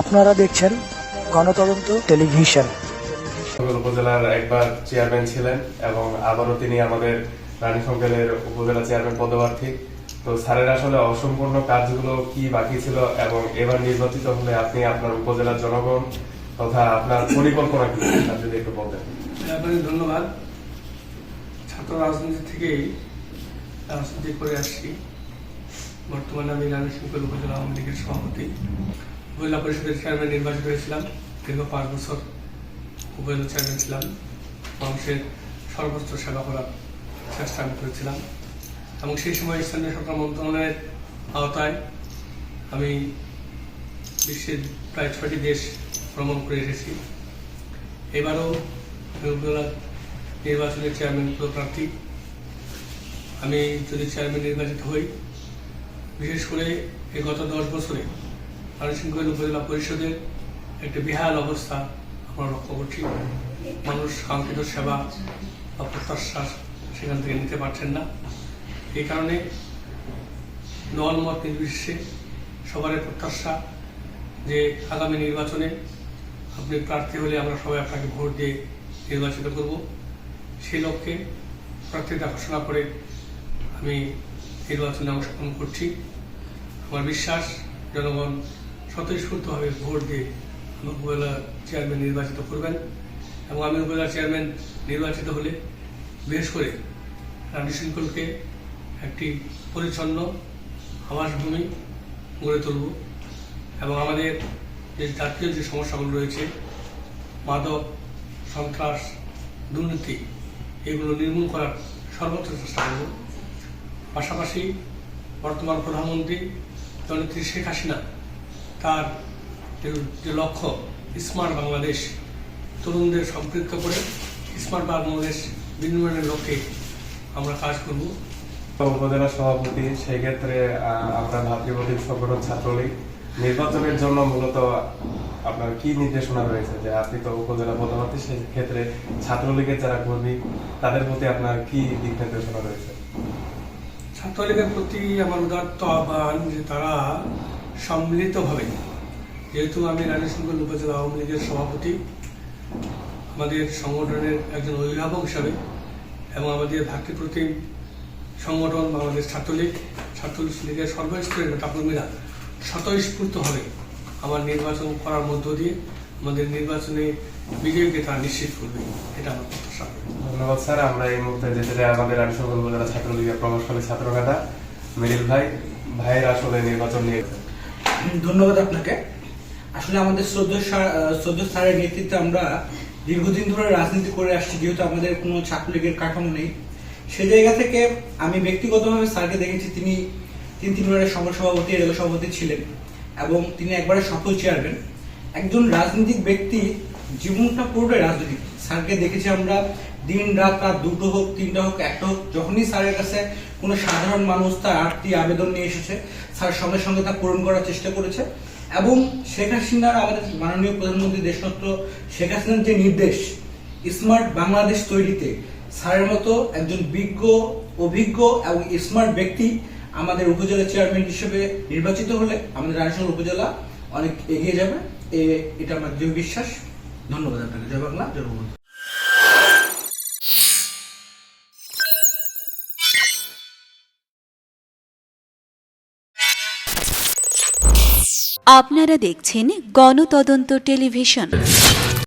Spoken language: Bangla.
আপনারা দেখছেন গণতদন্ত টেলিভিশন। উপজেলার একবার চেয়ারম্যান ছিলেন এবং আবারও তিনি আমাদের রানী সংকেলের উপজেলা চেয়ারম্যান পদপ্রার্থী। তো স্যারের আসলে অসম্পূর্ণ কাজগুলো কি বাকি ছিল এবং এবার নির্বাচিত হলে আপনি আপনার উপজেলার জনগণ তথা আপনার পরিকল্পনা কি? যদি একটু বলতেন। আপনাকে ধন্যবাদ। ছাত্র রাজনীতি থেকেই রাজনীতি করে আসছি। বর্তমানে আমি রানী শঙ্কর উপজেলা আওয়ামী লীগের সভাপতি। উপজেলা পরিষদের চেয়ারম্যান নির্বাচিত হয়েছিলাম। দীর্ঘ পাঁচ বছর উপজেলা চেয়ারম্যান ছিলাম। মানুষের সর্বোচ্চ সেবা করার চেষ্টা আমি করেছিলাম। এবং সেই সময় স্থানীয় সরকার মন্ত্রণালয়ের আওতায় আমি বিশ্বের প্রায় ছয়টি দেশ ভ্রমণ করে এসেছি। এবারও উপজেলা নির্বাচনের চেয়ারম্যান প্রার্থী। আমি যদি চেয়ারম্যান নির্বাচিত হই, বিশেষ করে এই গত দশ বছরে আনুষঙ্গিক উপজেলা পরিষদের একটি বিহাল অবস্থা আমরা লক্ষ্য করছি। মানুষ কাঙ্ক্ষিত সেবা বা প্রত্যাশা সেখান থেকে নিতে পারছেন না। এই কারণে দল মত নির্বিশেষে সবারই প্রত্যাশা যে আগামী নির্বাচনে আপনি প্রার্থী হলে আমরা সবাই আপনাকে ভোট দিয়ে নির্বাচিত করব। সেই লক্ষ্যে প্রার্থীতা ঘোষণা করে আমি নির্বাচনে অংশগ্রহণ করছি। আমার বিশ্বাস, জনগণ স্বতঃস্ফূর্তভাবে ভোট দিয়ে উপজেলা চেয়ারম্যান নির্বাচিত করবেন এবং আমি উপজেলা চেয়ারম্যান নির্বাচিত হলে বিশেষ করে রানী শৃঙ্খলকে একটি পরিচ্ছন্ন আবাসভূমি গড়ে তুলব এবং আমাদের যে জাতীয় যে সমস্যাগুলো রয়েছে, মাদক, সন্ত্রাস, দুর্নীতি, এগুলো নির্মূল করার সর্বোচ্চ চেষ্টা করব। পাশাপাশি বর্তমান প্রধানমন্ত্রী জননেত্রী শেখ হাসিনা তার যে- লক্ষ্য স্মার্ট বাংলাদেশ তরুণদের সম্পৃক্ত করে স্মার্ট বাংলাদেশ বিনিময়ের লক্ষ্যে আমরা কাজ করব। উপজেলা সভাপতি সেই ক্ষেত্রে আমরা ভাতৃপ্রতিম সংগঠন ছাত্রলীগ। নির্বাচনের জন্য মূলত আপনার কি নির্দেশনা রয়েছে? যে আপনি তো উপজেলা পদপ্রার্থী সেই ক্ষেত্রে ছাত্রলীগের যারা কর্মী তাদের প্রতি আপনার কি দিক নির্দেশনা রয়েছে? ছাত্রলীগের প্রতি আমার উদাত্ত আহ্বান যে তারা সম্মিলিতভাবে। যেহেতু আমি রানীশঙ্কর উপজেলা আওয়ামী লীগের সভাপতি, আমাদের সংগঠনের একজন অভিভাবক হিসাবে এবং আমাদের ভাতৃপ্রতিম সংগঠন বাংলাদেশ ছাত্রলীগ ছাত্রলীগের সর্বস্তরের নেতাকর্মীরা স্বতঃস্ফূর্তভাবে আমার নির্বাচন করার মধ্য দিয়ে আমাদের নির্বাচনে বিজয়ীকে তারা নিশ্চিত করবে, এটা আমার প্রত্যাশা। ধন্যবাদ স্যার, আমরা এই মুহূর্তে যেতে চাই আমাদের রানীশঙ্কর উপজেলা ছাত্রলীগের প্রভাবশালী ছাত্রনেতা মিডিল ভাই। ভাইয়ের আসলে নির্বাচন নিয়ে ধন্যবাদ আপনাকে। আসলে আমাদের শ্রদ্ধ শ্রদ্ধ স্যারের নেতৃত্বে আমরা দীর্ঘদিন ধরে রাজনীতি করে আসছি, যেহেতু আমাদের কোনো ছাত্রলীগের কাঠামো নেই। সে জায়গা থেকে আমি ব্যক্তিগতভাবে স্যারকে দেখেছি, তিনি তিন তিনবারের সভাপতি রেল সভাপতি ছিলেন এবং তিনি একবারে সফল চেয়ারম্যান একজন রাজনৈতিক ব্যক্তি জীবনটা পুরোটাই রাজনৈতিক। স্যারকে দেখেছি আমরা দিন রাত রাত দুটো হোক, তিনটা হোক, একটা হোক, যখনই স্যারের কাছে কোনো সাধারণ মানুষ তার আটটি আবেদন নিয়ে এসেছে, স্যার সঙ্গে সঙ্গে তা পূরণ করার চেষ্টা করেছে। এবং শেখ হাসিনার আমাদের মাননীয় প্রধানমন্ত্রী দেশরত্ন শেখ হাসিনার যে নির্দেশ, স্মার্ট বাংলাদেশ তৈরিতে স্যারের মতো একজন বিজ্ঞ, অভিজ্ঞ এবং স্মার্ট ব্যক্তি আমাদের উপজেলা চেয়ারম্যান হিসেবে নির্বাচিত হলে আমাদের রাজশাহী উপজেলা অনেক এগিয়ে যাবে। এটা আমার দৃঢ় বিশ্বাস। ধন্যবাদ আপনাকে জয় বাংলা জয় বঙ্গবন্ধু। আপনারা দেখছেন গণতদন্ত টেলিভিশন।